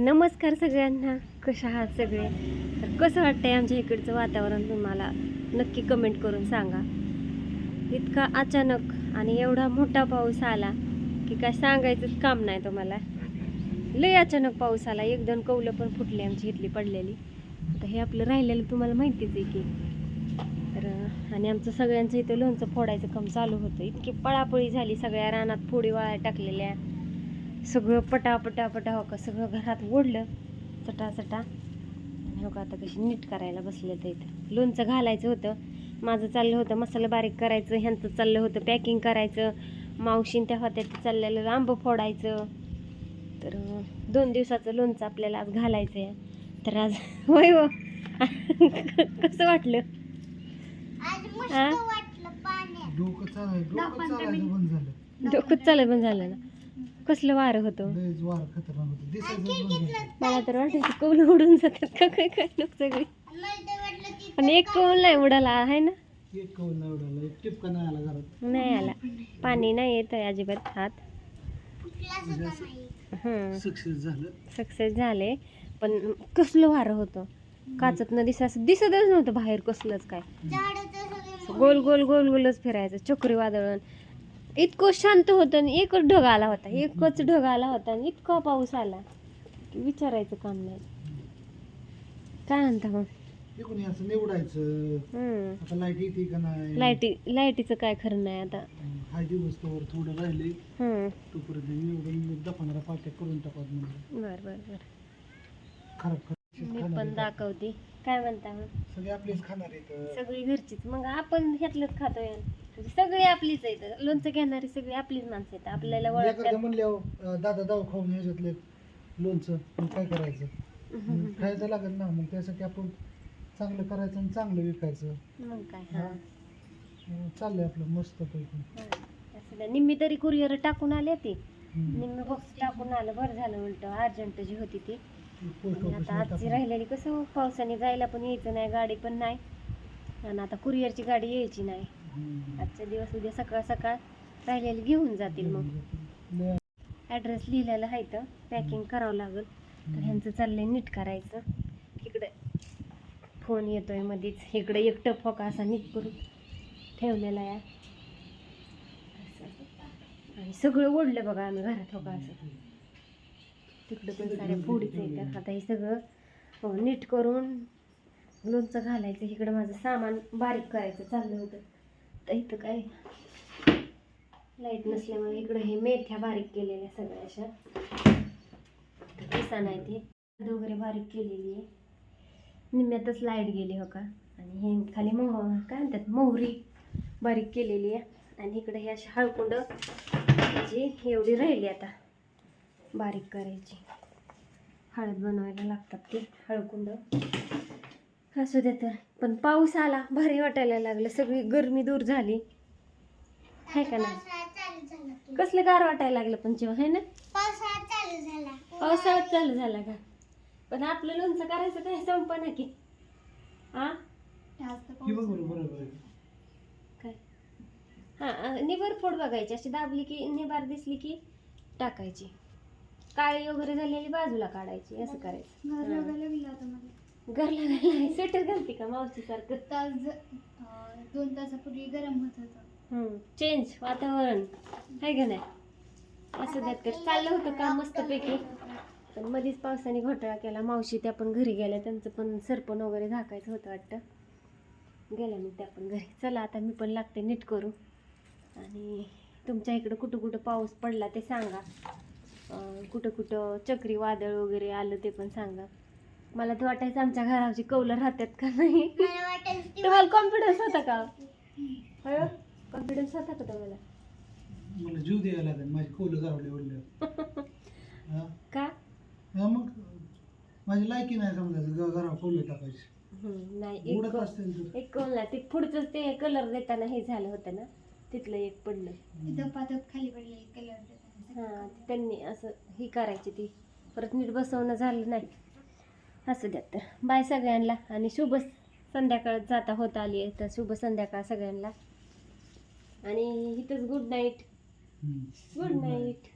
नमस्कार सगळ्यांना. कशा आहात सगळे? तर कसं वाटतंय आमच्या इकडचं वातावरण तुम्हाला? नक्की कमेंट करून सांगा. इतका अचानक आणि एवढा मोठा पाऊस आला की काय सांगायचंच काम नाही तुम्हाला. लय अचानक पाऊस आला. एक दोन कौलं पण फुटली आमची इथली पडलेली. आता हे आपलं राहिलेलं तुम्हाला माहितीच आहे की. तर आणि आमचं सगळ्यांचं इथं लोणचं फोडायचं काम चालू होतं. इतकी पळापळी झाली. सगळ्या रानात फोडी वाळ्या टाकलेल्या. सगळं पटा पटा पटा हो का सगळं घरात ओढलं चटा चटा. आणि हो का आता कशी नीट करायला बसले तर इथं. लोणचं घालायचं होतं माझं चाललं होतं मसाला बारीक करायचं ह्यांचं चाललं होतं पॅकिंग करायचं. मावशीन त्या होत्या ते चाललेलं आंबं फोडायचं. तर दोन दिवसाचं लोणचं आपल्याला आज घालायचं आहे तर आज होय हो. कसं वाटलं? आज मस्त हा? वाटलं पाण्यात. डोकं चालायचं बंद झालं ना. कसलं वारं होतं? लयच वार खतरनाक होतं. दिसायचं बंद झालं मला तर वाटायचं कौल उडून जातात का? काय काय लोक सगळी मला तर वाटलं की पण एक कौल नाही उडाला आहे ना? एक कौल नाही उडाला एक टिपका नाही आला घरात. नाही आला. पाणी नाही येत आहे अजिबात हात. नाही? सक्सेस झालं. सक्सेस झाले पण कसलं वारं होतं? काचत न दिसा दिसतच नव्हतं बाहेर कसलंच काय. गोल गोल गोल गोलच फिरायचं चक्री वादळण इतकं शांत होतं आणि एकच ढग आला होता. एकच ढग आला होता आणि इतका पाऊस आला की विचारायचं काम नाही. काय म्हणता मग? निवडायचं. हम्म. आता लाइट येते का नाही? लाईटी लाईटीचं काय खरं नाही आता. हा दिवस थोडं राहिले. हम्म. तोपर्यंत निवडून दहा पंधरा पाट्या करून टाकत म्हणजे बर बर बर. खराब पण. दाखवते. काय म्हणता मग? सगळे आपलेच खाणार आहेत. सगळी घरचीच. मग आपण ह्यातलंच खातोय. म्हणजे सगळी आपलीच आहेत. लोणचं घेणारी सगळी आपलीच माणसं आहेत. आपल्याला एखादं ओळखतात. म्हणल्यावर अं, दादा दाव खाऊन ह्याच्यातले लोणचं मग काय करायचं? मग खायचं लागत ना. मग त्यासाठी आपण चांगलं करायचं आणि चांगलं विकायचं. मग काय? हा. मग चाललंय आपलं मस्त पैकी. असं नाही. निम्मी तरी कुरिअर टाकून आले ती हम्म. निम्मी बॉक्स टाकून आलं. बरं झालं उलट. अर्जंट जी होती ती. आणि आता आजची राहिलेली कसं पावसाने जायला पण यायचं नाही गाडी पण नाही. आणि आता कुरिअरची गाडी यायची नाही. आजच्या दिवस उद्या सकाळ सकाळ राहिलेली घेऊन जातील मग. ॲड्रेस लिहिलेला आहे तर पॅकिंग करावं लागेल. तर ह्यांचं चाललंय नीट करायचं. इकडे फोन येतोय मध्येच इकडे एक टप होका असा नीट करून ठेवलेला आहे. असं. आणि सगळं ओढलं बघा आम्ही घरात. होका असं. तिकडं पण साऱ्या फोडीचं येतात आता हे सगळं नीट करून लोणचं घालायचं. इकडं माझं सामान बारीक करायचं. चाललं होतं. तर इथं काय? लाइट नसल्यामुळे इकडं हे मेथ्या बारीक केलेल्या सगळ्या अशा. किसान आहे ते वगैरे बारीक केलेली आहे. निम्म्यातच लाइट गेली हो का? आणि हे खाली मोह काय म्हणतात? मोहरी बारीक केलेली आहे. आणि इकडे हे अशी हळकुंड जी एवढी राहिली आता. बारीक करायची. हळद बनवायला लागतात ते हळकुंड. असू दे तर. पण पाऊस आला भारी वाटायला लागलं. सगळी गरमी दूर झाली. आहे का नाही. कसलं गार वाटायला लागलं पण जेव्हा है ना? पावसाळा चालू झाला पावसाळ्यात चालू झाला का? पण आपलं लोणचं करायचं काय? संप ना की हा आहे. काय? हा निबर फोड बघायची. अशी दाबली की निबार दिसली की टाकायची. काळी वगैरे झालेली बाजूला काढायची असं करायचं. घर हा. लागायला गेला होता स्वेटर घालते का मावशी सारखं तास अं, दोन तासापूर्वी गरम होत होतं. चेंज वातावरण. आहे का नाही? असं तर चाललं होतं काम मस्तपैकी. पण मध्येच पावसाने घोटाळा केला. मावशी त्या पण घरी गेल्या. त्यांचं पण सरपण वगैरे झाकायचं होतं वाटतं. गेल्या मग त्या पण घरी. चला आता मी पण लागते नीट करू. आणि तुमच्या इकडं कुठं कुठं पाऊस पडला ते सांगा. कुठं कुठं चक्री वादळ वगैरे आलं ते पण सांगा. मला तर वाटायचं आमच्या घराची कौलं राहतात का नाही? तुम्हाला कॉन्फिडन्स होता का? हो कॉन्फिडन्स होता का तुम्हाला? मला जीव द्यायला लागेल माझी कौलं गावले हा? का? मग माझी लायकी नाही समजायचं घरावर कौलं टाकायची. नाही एक कोणला ते पुढचं ते कलर देताना हे झालं होतं ना तिथलं एक पडलं. धपाधप खाली पडलेली कलर हां त्यांनी असं ही करायची ती. परत नीट बसवणं झालं नाही. असं द्या तर बाय सगळ्यांना. आणि शुभ संध्याकाळ जाता होत आली आहे तर शुभ संध्याकाळ सगळ्यांना. आणि इथंच गुड नाईट. Good night